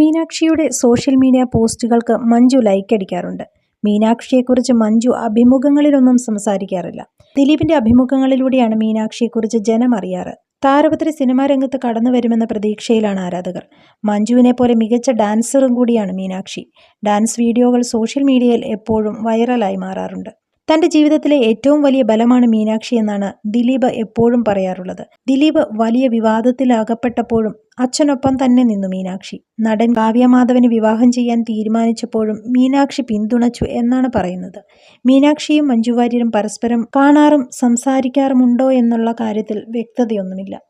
മീനാക്ഷിയുടെ social media പോസ്റ്റുകൾക്ക് Manju like അടിക്കാറുണ്ട്. മീനാക്ഷിയെക്കുറിച്ച് മഞ്ജു അഭിമുഖങ്ങളിലൊന്നും സംസാരിക്കാറില്ല. ദിലീപിന്റെ അഭിമുഖങ്ങളിലൂടെയാണ് മീനാക്ഷിയെക്കുറിച്ച് ജനം അറിയാറ്. താരപത്രി സിനിമാ രംഗത്ത് കടന്നു വരുമെന്ന പ്രതീക്ഷയിലാണ് ആരാധകർ. മഞ്ജുവിനെ പോലെ മികച്ച ഡാൻസറും കൂടിയാണ് മീനാക്ഷി. ഡാൻസ് വീഡിയോകൾ സോഷ്യൽ മീഡിയയിൽ എപ്പോഴും വൈറലായി മാറാറുണ്ട്. തന്റെ ജീവിതത്തിലെ ഏറ്റവും വലിയ ബലമാണ് മീനാക്ഷി എന്നാണ് ദിലീപ് എപ്പോഴും പറയാറുള്ളത്. ദിലീപ് വലിയ വിവാദത്തിലകപ്പെട്ടപ്പോഴും അച്ഛനൊപ്പം തന്നെ നിന്നു മീനാക്ഷി. നടൻ കാവ്യമാധവന് വിവാഹം ചെയ്യാൻ തീരുമാനിച്ചപ്പോഴും മീനാക്ഷി പിന്തുണച്ചു എന്നാണ് പറയുന്നത്. മീനാക്ഷിയും മഞ്ജുവാര്യരും പരസ്പരം കാണാറും സംസാരിക്കാറുമുണ്ടോ എന്നുള്ള കാര്യത്തിൽ വ്യക്തതയൊന്നുമില്ല.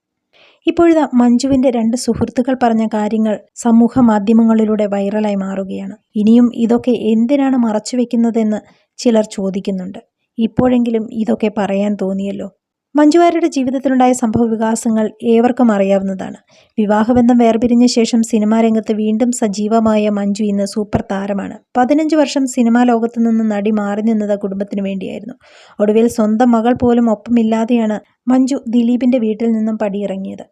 ഇപ്പോഴിതാ മഞ്ജുവിന്റെ രണ്ട് സുഹൃത്തുക്കൾ പറഞ്ഞ കാര്യങ്ങൾ സമൂഹ മാധ്യമങ്ങളിലൂടെ വൈറലായി മാറുകയാണ്. ഇനിയും ഇതൊക്കെ എന്തിനാണ് മറച്ചുവെക്കുന്നതെന്ന് ചിലർ ചോദിക്കുന്നുണ്ട്. ഇപ്പോഴെങ്കിലും ഇതൊക്കെ പറയാൻ തോന്നിയല്ലോ. മഞ്ജുവാരുടെ ജീവിതത്തിലുണ്ടായ സംഭവ വികാസങ്ങൾ ഏവർക്കും അറിയാവുന്നതാണ്. വിവാഹബന്ധം വേർപിരിഞ്ഞ ശേഷം സിനിമാ രംഗത്ത് വീണ്ടും സജീവമായ മഞ്ജു ഇന്ന് സൂപ്പർ താരമാണ്. പതിനഞ്ച് വർഷം സിനിമാ ലോകത്തു നിന്ന് നടി മാറി നിന്നത് കുടുംബത്തിന് വേണ്ടിയായിരുന്നു. ഒടുവിൽ സ്വന്തം മകൾ പോലും ഒപ്പമില്ലാതെയാണ് മഞ്ജു ദിലീപിന്റെ വീട്ടിൽ നിന്നും പടിയിറങ്ങിയത്.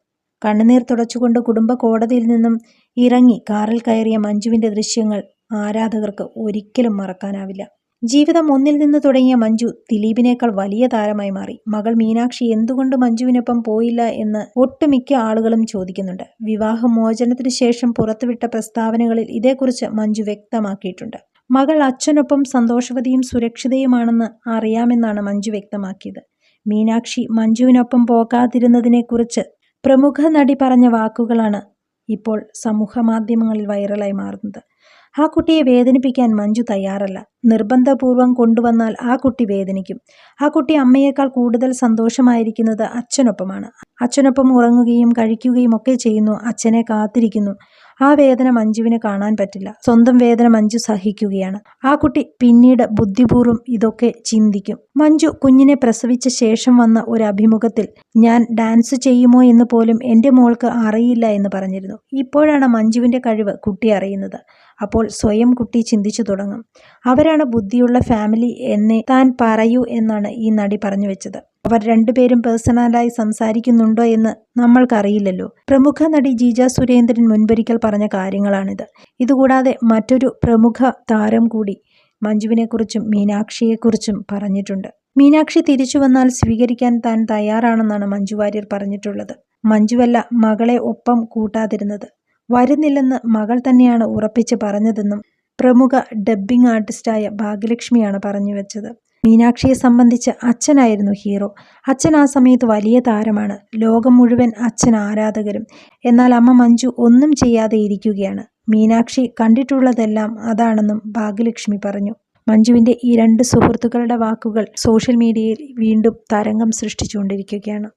കണ്ണുനീർ തുടച്ചുകൊണ്ട് കുടുംബ കോടതിയിൽ നിന്നും ഇറങ്ങി കാറിൽ കയറിയ മഞ്ജുവിന്റെ ദൃശ്യങ്ങൾ ആരാധകർക്ക് ഒരിക്കലും മറക്കാനാവില്ല. ജീവിതം ഒന്നിൽ നിന്ന് തുടങ്ങിയ മഞ്ജു ദിലീപിനേക്കാൾ വലിയ താരമായി മാറി. മകൾ മീനാക്ഷി എന്തുകൊണ്ട് മഞ്ജുവിനൊപ്പം പോയില്ല എന്ന് ഒട്ടുമിക്ക ആളുകളും ചോദിക്കുന്നുണ്ട്. വിവാഹമോചനത്തിനു ശേഷം പുറത്തുവിട്ട പ്രസ്താവനകളിൽ ഇതേക്കുറിച്ച് മഞ്ജു വ്യക്തമാക്കിയിട്ടുണ്ട്. മകൾ അച്ഛനൊപ്പം സന്തോഷവതിയും സുരക്ഷിതയുമാണെന്ന് അറിയാമെന്നാണ് മഞ്ജു വ്യക്തമാക്കിയത്. മീനാക്ഷി മഞ്ജുവിനൊപ്പം പോകാതിരുന്നതിനെക്കുറിച്ച് പ്രമുഖ നടി പറഞ്ഞ വാക്കുകളാണ് ഇപ്പോൾ സമൂഹ മാധ്യമങ്ങളിൽ വൈറലായി മാറുന്നത്. ആ കുട്ടിയെ വേദനിപ്പിക്കാൻ മഞ്ജു തയ്യാറല്ല. നിർബന്ധപൂർവം കൊണ്ടുവന്നാൽ ആ കുട്ടി വേദനിക്കും. ആ കുട്ടി അമ്മയേക്കാൾ കൂടുതൽ സന്തോഷമായിരിക്കുന്നത് അച്ഛനൊപ്പമാണ്. അച്ഛനൊപ്പം ഉറങ്ങുകയും കഴിക്കുകയും ഒക്കെ ചെയ്യുന്നു. അച്ഛനെ കാത്തിരിക്കുന്നു. ആ വേദന മഞ്ജുവിന് കാണാൻ പറ്റില്ല. സ്വന്തം വേദന മഞ്ജു സഹിക്കുകയാണ്. ആ കുട്ടി പിന്നീട് ബുദ്ധിപൂർവം ഇതൊക്കെ ചിന്തിക്കും. മഞ്ജു കുഞ്ഞിനെ പ്രസവിച്ച ശേഷം വന്ന ഒരു അഭിമുഖത്തിൽ ഞാൻ ഡാൻസ് ചെയ്യുമോ എന്ന് പോലും എന്റെ മോൾക്ക് അറിയില്ല എന്ന് പറഞ്ഞിരുന്നു. ഇപ്പോഴാണ് മഞ്ജുവിന്റെ കഴിവ് കുട്ടി അറിയുന്നത്. അപ്പോൾ സ്വയം കുട്ടി ചിന്തിച്ചു തുടങ്ങും. അവരാണ് ബുദ്ധിയുള്ള ഫാമിലി എന്നെ താൻ പറയൂ എന്നാണ് ഈ നടി പറഞ്ഞു വെച്ചത്. അവർ രണ്ടുപേരും പേഴ്സണലായി സംസാരിക്കുന്നുണ്ടോ എന്ന് നമ്മൾക്കറിയില്ലല്ലോ. പ്രമുഖ നടി ജീജ സുരേന്ദ്രൻ മുൻപൊരിക്കൽ പറഞ്ഞ കാര്യങ്ങളാണിത്. ഇതുകൂടാതെ മറ്റൊരു പ്രമുഖ താരം കൂടി മഞ്ജുവിനെക്കുറിച്ചും മീനാക്ഷിയെക്കുറിച്ചും പറഞ്ഞിട്ടുണ്ട്. മീനാക്ഷി തിരിച്ചു വന്നാൽ സ്വീകരിക്കാൻ താൻ തയ്യാറാണെന്നാണ് മഞ്ജു വാര്യർ പറഞ്ഞിട്ടുള്ളത്. മഞ്ജുവല്ല മകളെ ഒപ്പം കൂട്ടാതിരുന്നത്. വരുന്നില്ലെന്ന് മകൾ തന്നെയാണ് ഉറപ്പിച്ച് പറഞ്ഞതെന്നും പ്രമുഖ ഡബ്ബിംഗ് ആർട്ടിസ്റ്റായ ഭാഗ്യലക്ഷ്മിയാണ് പറഞ്ഞു വെച്ചത്. മീനാക്ഷിയെ സംബന്ധിച്ച് അച്ഛനായിരുന്നു ഹീറോ. അച്ഛൻ ആ സമയത്ത് വലിയ താരമാണ്. ലോകം മുഴുവൻ അച്ഛൻ ആരാധകരും. എന്നാൽ അമ്മ മഞ്ജു ഒന്നും ചെയ്യാതെ ഇരിക്കുകയാണ്. മീനാക്ഷി കണ്ടിട്ടുള്ളതെല്ലാം അതാണെന്നും ഭാഗ്യലക്ഷ്മി പറഞ്ഞു. മഞ്ജുവിന്റെ ഈ രണ്ട് സുഹൃത്തുക്കളുടെ വാക്കുകൾ സോഷ്യൽ മീഡിയയിൽ വീണ്ടും തരംഗം സൃഷ്ടിച്ചുകൊണ്ടിരിക്കുകയാണ്.